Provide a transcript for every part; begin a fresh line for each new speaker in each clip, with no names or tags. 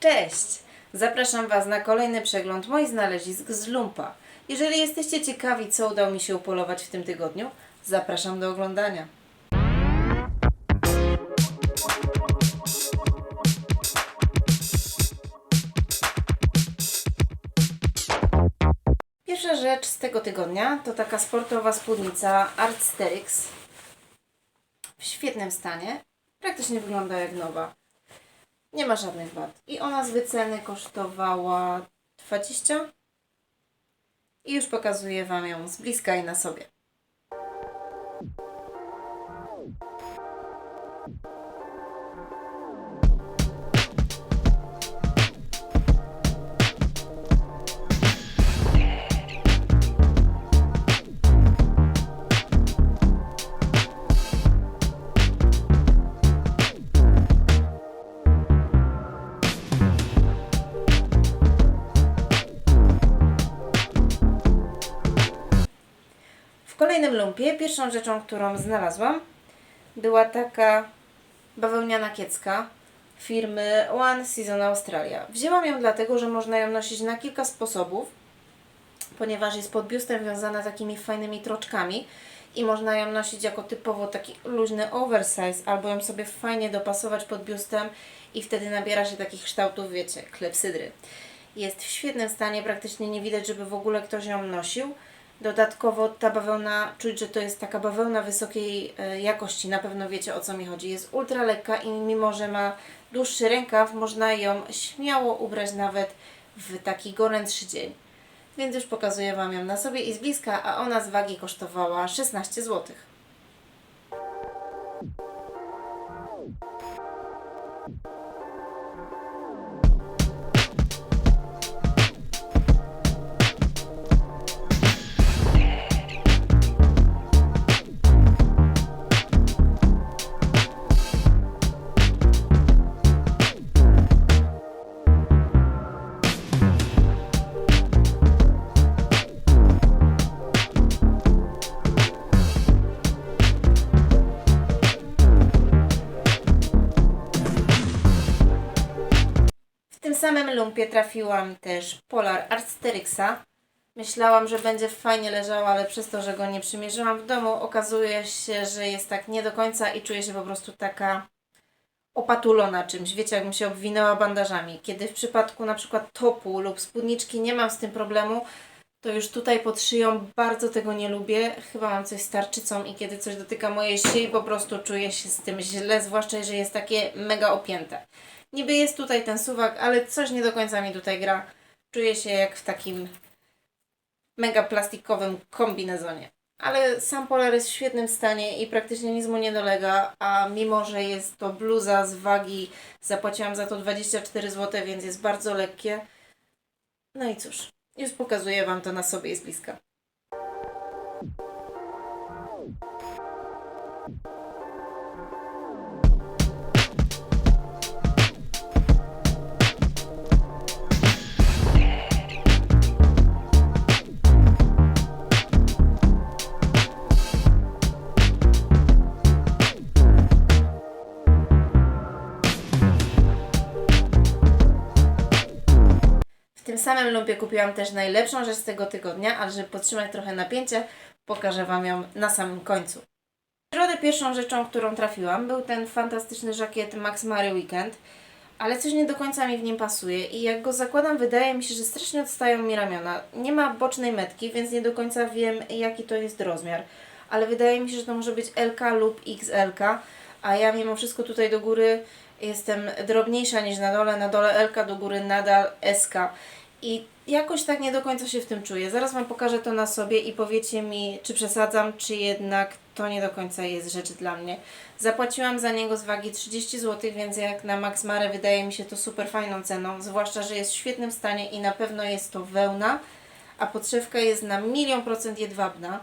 Cześć! Zapraszam Was na kolejny przegląd moich znalezisk z Lumpa. Jeżeli jesteście ciekawi, co udało mi się upolować w tym tygodniu, zapraszam do oglądania. Pierwsza rzecz z tego tygodnia to taka sportowa spódnica Artsterix w świetnym stanie. Praktycznie wygląda jak nowa. Nie ma żadnych wad. I ona z wyceny kosztowała 20. I już pokazuję Wam ją z bliska i na sobie. Kolejnym lumpie pierwszą rzeczą, którą znalazłam, była taka bawełniana kiecka firmy One Season Australia. Wzięłam ją dlatego, że można ją nosić na kilka sposobów, ponieważ jest pod biustem wiązana takimi fajnymi troczkami i można ją nosić jako typowo taki luźny oversize, albo ją sobie fajnie dopasować pod biustem i wtedy nabiera się takich kształtów, wiecie, klepsydry. Jest w świetnym stanie, praktycznie nie widać, żeby w ogóle ktoś ją nosił. Dodatkowo ta bawełna, czuć, że to jest taka bawełna wysokiej e, jakości, na pewno wiecie o co mi chodzi. Jest ultra lekka i mimo, że ma dłuższy rękaw, można ją śmiało ubrać nawet w taki gorętszy dzień. Więc już pokazuję Wam ją na sobie i z bliska, a ona z wagi kosztowała 16 zł. Samym lumpie trafiłam też Polar Artsterixa. Myślałam, że będzie fajnie leżał, ale przez to, że go nie przymierzyłam w domu, okazuje się, że jest tak nie do końca i czuję się po prostu taka opatulona czymś. Wiecie, jakbym się obwinęła bandażami. Kiedy w przypadku na przykład topu lub spódniczki nie mam z tym problemu, to już tutaj pod szyją bardzo tego nie lubię. Chyba mam coś z tarczycą i kiedy coś dotyka mojej szyi, po prostu czuję się z tym źle, zwłaszcza jeżeli jest takie mega opięte. Niby jest tutaj ten suwak, ale coś nie do końca mi tutaj gra. Czuję się jak w takim mega plastikowym kombinezonie. Ale sam polar jest w świetnym stanie i praktycznie nic mu nie dolega, a mimo, że jest to bluza z wagi, zapłaciłam za to 24 zł, więc jest bardzo lekkie. No i cóż, już pokazuję Wam to na sobie z bliska. Samym lumpie kupiłam też najlepszą rzecz z tego tygodnia, ale żeby podtrzymać trochę napięcie, pokażę Wam ją na samym końcu. W środę pierwszą rzeczą, którą trafiłam, był ten fantastyczny żakiet Max Mary Weekend, ale coś nie do końca mi w nim pasuje i jak go zakładam, wydaje mi się, że strasznie odstają mi ramiona. Nie ma bocznej metki, więc nie do końca wiem, jaki to jest rozmiar, ale wydaje mi się, że to może być LK lub XLK, a ja mimo wszystko tutaj do góry jestem drobniejsza niż na dole, na dole LK, do góry nadal SK. I jakoś tak nie do końca się w tym czuję. Zaraz Wam pokażę to na sobie i powiecie mi, czy przesadzam, czy jednak to nie do końca jest rzecz dla mnie. Zapłaciłam za niego z wagi 30 zł, więc jak na Max Mare wydaje mi się to super fajną ceną, zwłaszcza, że jest w świetnym stanie i na pewno jest to wełna, a podszewka jest na milion procent jedwabna.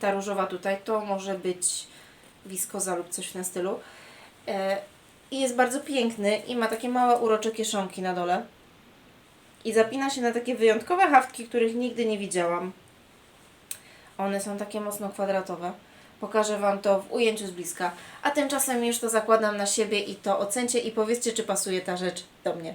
Ta różowa tutaj to może być wiskoza lub coś w tym stylu. E, I jest bardzo piękny i ma takie małe urocze kieszonki na dole. I zapina się na takie wyjątkowe haftki, których nigdy nie widziałam. One są takie mocno kwadratowe. Pokażę Wam to w ujęciu z bliska. A tymczasem już to zakładam na siebie i to ocencie i powiedzcie, czy pasuje ta rzecz do mnie.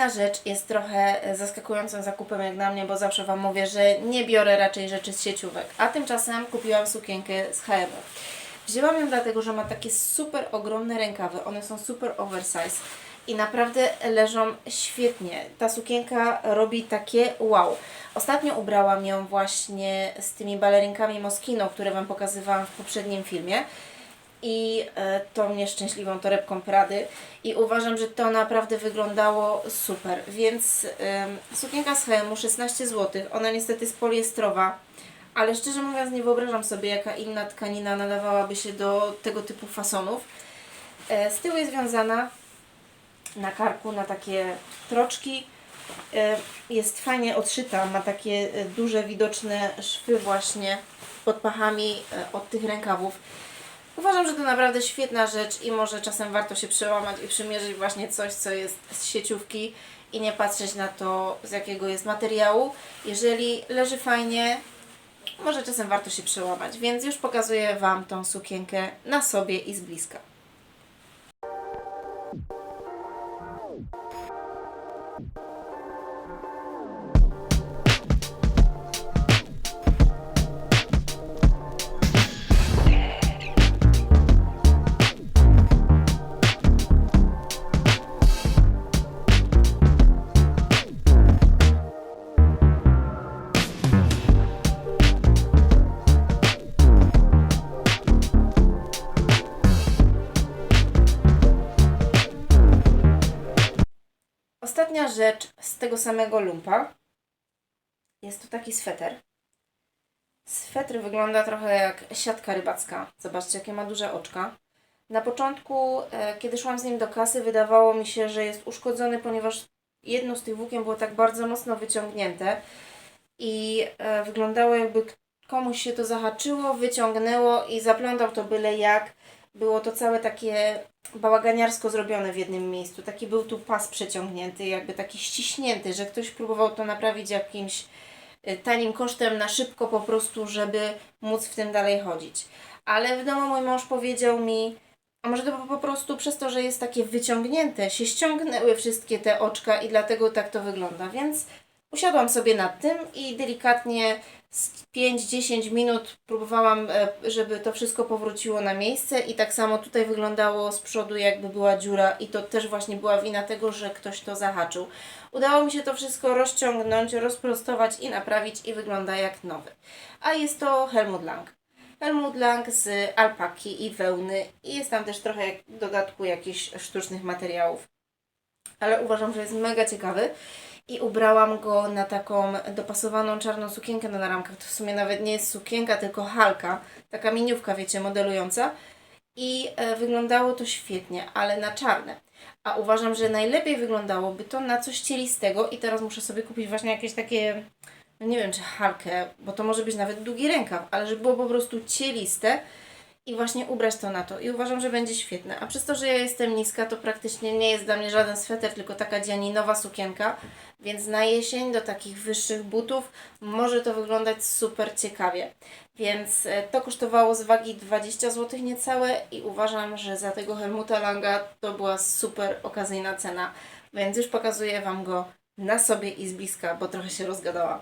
Kolejna rzecz jest trochę e, zaskakującym zakupem jak dla mnie, bo zawsze Wam mówię, że nie biorę raczej rzeczy z sieciówek. A tymczasem kupiłam sukienkę z H&M. Wzięłam ją dlatego, że ma takie super ogromne rękawy. One są super oversize i naprawdę leżą świetnie. Ta sukienka robi takie wow. Ostatnio ubrałam ją właśnie z tymi balerinkami Moschino, które Wam pokazywałam w poprzednim filmie i e, tą nieszczęśliwą torebką Prady i uważam, że to naprawdę wyglądało super, więc ym, sukienka z H&M 16 zł, ona niestety jest poliestrowa, ale szczerze mówiąc nie wyobrażam sobie jaka inna tkanina nadawałaby się do tego typu fasonów. E, z tyłu jest związana na karku na takie troczki, e, jest fajnie odszyta, ma takie e, duże widoczne szwy właśnie pod pachami e, od tych rękawów. Uważam, że to naprawdę świetna rzecz i może czasem warto się przełamać i przymierzyć właśnie coś, co jest z sieciówki i nie patrzeć na to, z jakiego jest materiału. Jeżeli leży fajnie, może czasem warto się przełamać, więc już pokazuję Wam tą sukienkę na sobie i z bliska. Ostatnia rzecz z tego samego lumpa jest to taki sweter. Sweter wygląda trochę jak siatka rybacka. Zobaczcie, jakie ma duże oczka. Na początku, e, kiedy szłam z nim do kasy, wydawało mi się, że jest uszkodzony, ponieważ jedno z tych włókien było tak bardzo mocno wyciągnięte i e, wyglądało jakby komuś się to zahaczyło, wyciągnęło i zaplątał to byle jak. Było to całe takie bałaganiarsko zrobione w jednym miejscu. Taki był tu pas przeciągnięty, jakby taki ściśnięty, że ktoś próbował to naprawić jakimś y, tanim kosztem na szybko po prostu, żeby móc w tym dalej chodzić. Ale w domu mój mąż powiedział mi, a może to po prostu przez to, że jest takie wyciągnięte, się ściągnęły wszystkie te oczka i dlatego tak to wygląda. Więc usiadłam sobie nad tym i delikatnie 5-10 minut próbowałam, e, żeby to wszystko powróciło na miejsce i tak samo tutaj wyglądało z przodu jakby była dziura i to też właśnie była wina tego, że ktoś to zahaczył. Udało mi się to wszystko rozciągnąć, rozprostować i naprawić i wygląda jak nowy. A jest to Helmut Lang. Helmut Lang z alpaki i wełny i jest tam też trochę w dodatku jakichś sztucznych materiałów. Ale uważam, że jest mega ciekawy i ubrałam go na taką dopasowaną czarną sukienkę na ramkach. To w sumie nawet nie jest sukienka, tylko halka, taka miniówka, wiecie, modelująca. I e, wyglądało to świetnie, ale na czarne. A uważam, że najlepiej wyglądałoby to na coś cielistego i teraz muszę sobie kupić właśnie jakieś takie, no nie wiem czy halkę, bo to może być nawet długi rękaw, ale żeby było po prostu cieliste i właśnie ubrać to na to. I uważam, że będzie świetne. A przez to, że ja jestem niska, to praktycznie nie jest dla mnie żaden sweter, tylko taka dzianinowa sukienka. Więc na jesień do takich wyższych butów może to wyglądać super ciekawie. Więc e, to kosztowało z wagi 20 zł niecałe i uważam, że za tego Helmuta Langa to była super okazyjna cena. Więc już pokazuję Wam go na sobie i z bliska, bo trochę się rozgadałam.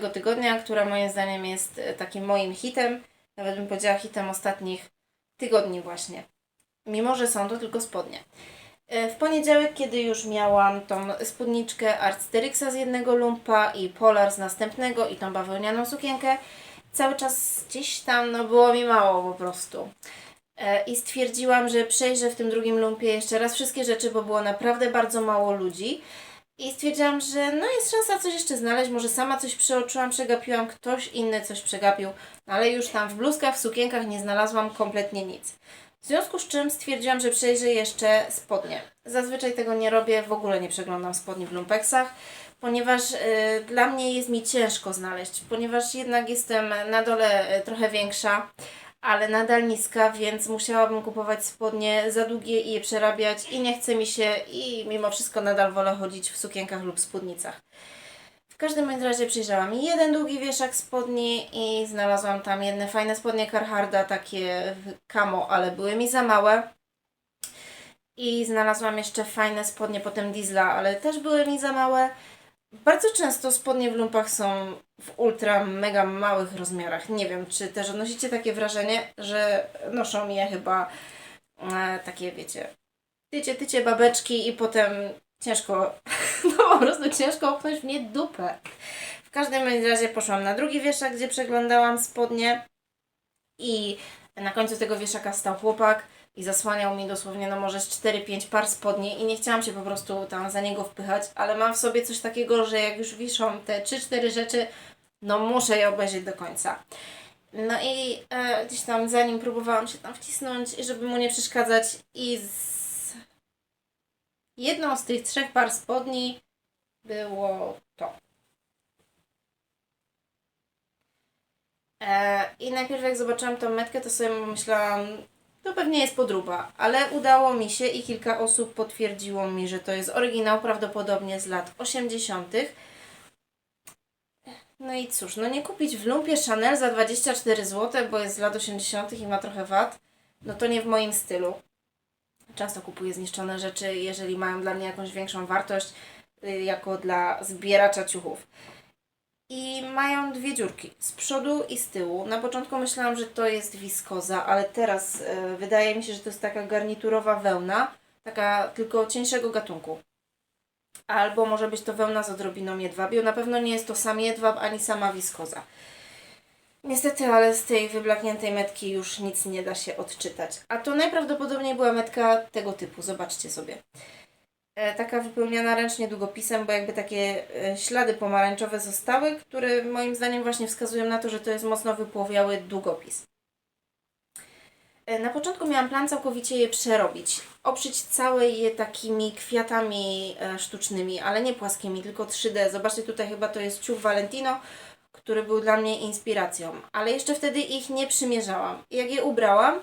Tego tygodnia, która moim zdaniem jest e, takim moim hitem, nawet bym powiedziała hitem ostatnich tygodni właśnie. Mimo, że są to tylko spodnie. E, W poniedziałek, kiedy już miałam tą spódniczkę Arcterixa z jednego lumpa i Polar z następnego i tą bawełnianą sukienkę, cały czas gdzieś tam no było mi mało po prostu. E, I stwierdziłam, że przejrzę w tym drugim lumpie jeszcze raz wszystkie rzeczy, bo było naprawdę bardzo mało ludzi. I stwierdziłam, że no jest szansa coś jeszcze znaleźć, może sama coś przeoczyłam, przegapiłam, ktoś inny coś przegapił, no ale już tam w bluzkach, w sukienkach nie znalazłam kompletnie nic. W związku z czym stwierdziłam, że przejrzę jeszcze spodnie. Zazwyczaj tego nie robię, w ogóle nie przeglądam spodni w lumpeksach, ponieważ y, dla mnie jest mi ciężko znaleźć, ponieważ jednak jestem na dole y, trochę większa, ale nadal niska, więc musiałabym kupować spodnie za długie i je przerabiać i nie chce mi się i mimo wszystko nadal wolę chodzić w sukienkach lub spódnicach. W każdym razie przyjrzałam jeden długi wieszak spodni i znalazłam tam jedne fajne spodnie Carharda, takie w camo, ale były mi za małe. I znalazłam jeszcze fajne spodnie potem Diesla, ale też były mi za małe. Bardzo często spodnie w lumpach są w ultra mega małych rozmiarach. Nie wiem, czy też odnosicie takie wrażenie, że noszą je chyba e, takie, wiecie, tycie, tycie babeczki i potem ciężko, no po prostu ciężko opchnąć w nie dupę. W każdym razie poszłam na drugi wieszak, gdzie przeglądałam spodnie i na końcu tego wieszaka stał chłopak i zasłaniał mi dosłownie no może z 4-5 par spodni i nie chciałam się po prostu tam za niego wpychać, ale mam w sobie coś takiego, że jak już wiszą te 3-4 rzeczy, no muszę je obejrzeć do końca. No i e, gdzieś tam za nim próbowałam się tam wcisnąć, żeby mu nie przeszkadzać i z... jedną z tych trzech par spodni było to. E, I najpierw jak zobaczyłam tą metkę, to sobie myślałam, to pewnie jest podróba, ale udało mi się i kilka osób potwierdziło mi, że to jest oryginał prawdopodobnie z lat 80. No i cóż, no nie kupić w lumpie Chanel za 24 zł, bo jest z lat 80. i ma trochę wad, no to nie w moim stylu. Często kupuję zniszczone rzeczy, jeżeli mają dla mnie jakąś większą wartość, y, jako dla zbieracza ciuchów. I mają dwie dziurki, z przodu i z tyłu. Na początku myślałam, że to jest wiskoza, ale teraz e, wydaje mi się, że to jest taka garniturowa wełna, taka tylko cieńszego gatunku. Albo może być to wełna z odrobiną jedwabiu. Na pewno nie jest to sam jedwab, ani sama wiskoza. Niestety, ale z tej wyblakniętej metki już nic nie da się odczytać. A to najprawdopodobniej była metka tego typu, zobaczcie sobie. E, taka wypełniana ręcznie długopisem, bo jakby takie e, ślady pomarańczowe zostały, które moim zdaniem właśnie wskazują na to, że to jest mocno wypłowiały długopis. E, Na początku miałam plan całkowicie je przerobić. Oprzeć całe je takimi kwiatami sztucznymi, ale nie płaskimi, tylko 3D. Zobaczcie, tutaj chyba to jest ciuch Valentino, który był dla mnie inspiracją. Ale jeszcze wtedy ich nie przymierzałam. Jak je ubrałam,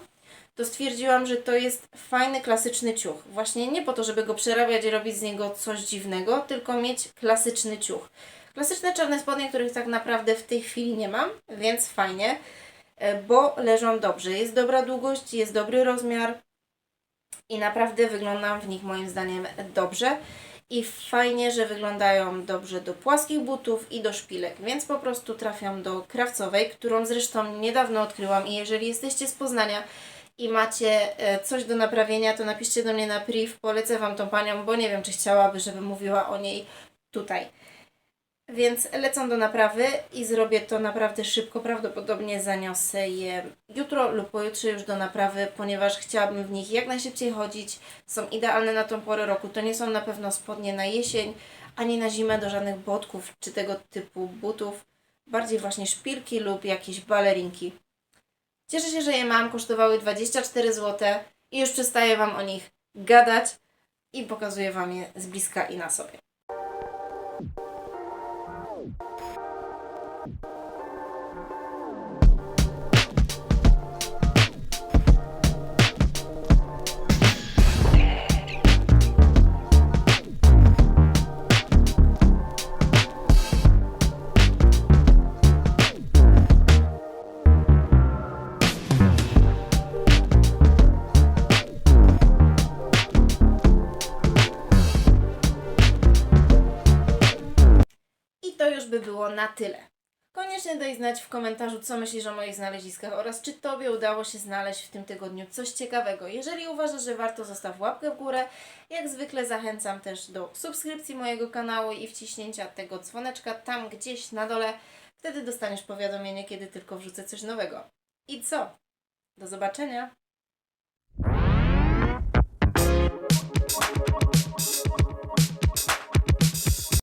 to stwierdziłam, że to jest fajny, klasyczny ciuch. Właśnie nie po to, żeby go przerabiać i robić z niego coś dziwnego, tylko mieć klasyczny ciuch. Klasyczne czarne spodnie, których tak naprawdę w tej chwili nie mam, więc fajnie, e, bo leżą dobrze. Jest dobra długość, jest dobry rozmiar i naprawdę wyglądam w nich moim zdaniem dobrze. I fajnie, że wyglądają dobrze do płaskich butów i do szpilek, więc po prostu trafiam do krawcowej, którą zresztą niedawno odkryłam i jeżeli jesteście z Poznania i macie e, coś do naprawienia, to napiszcie do mnie na priv, polecę Wam tą panią, bo nie wiem, czy chciałaby, żebym mówiła o niej tutaj. Więc lecą do naprawy i zrobię to naprawdę szybko. Prawdopodobnie zaniosę je jutro lub pojutrze już do naprawy, ponieważ chciałabym w nich jak najszybciej chodzić. Są idealne na tą porę roku. To nie są na pewno spodnie na jesień, ani na zimę do żadnych botków czy tego typu butów. Bardziej właśnie szpilki lub jakieś balerinki. Cieszę się, że je mam. Kosztowały 24 zł i już przestaję Wam o nich gadać i pokazuję Wam je z bliska i na sobie. Było na tyle. Koniecznie daj znać w komentarzu, co myślisz o moich znaleziskach oraz czy Tobie udało się znaleźć w tym tygodniu coś ciekawego. Jeżeli uważasz, że warto, zostaw łapkę w górę. Jak zwykle zachęcam też do subskrypcji mojego kanału i wciśnięcia tego dzwoneczka tam gdzieś na dole. Wtedy dostaniesz powiadomienie, kiedy tylko wrzucę coś nowego. I co? Do zobaczenia!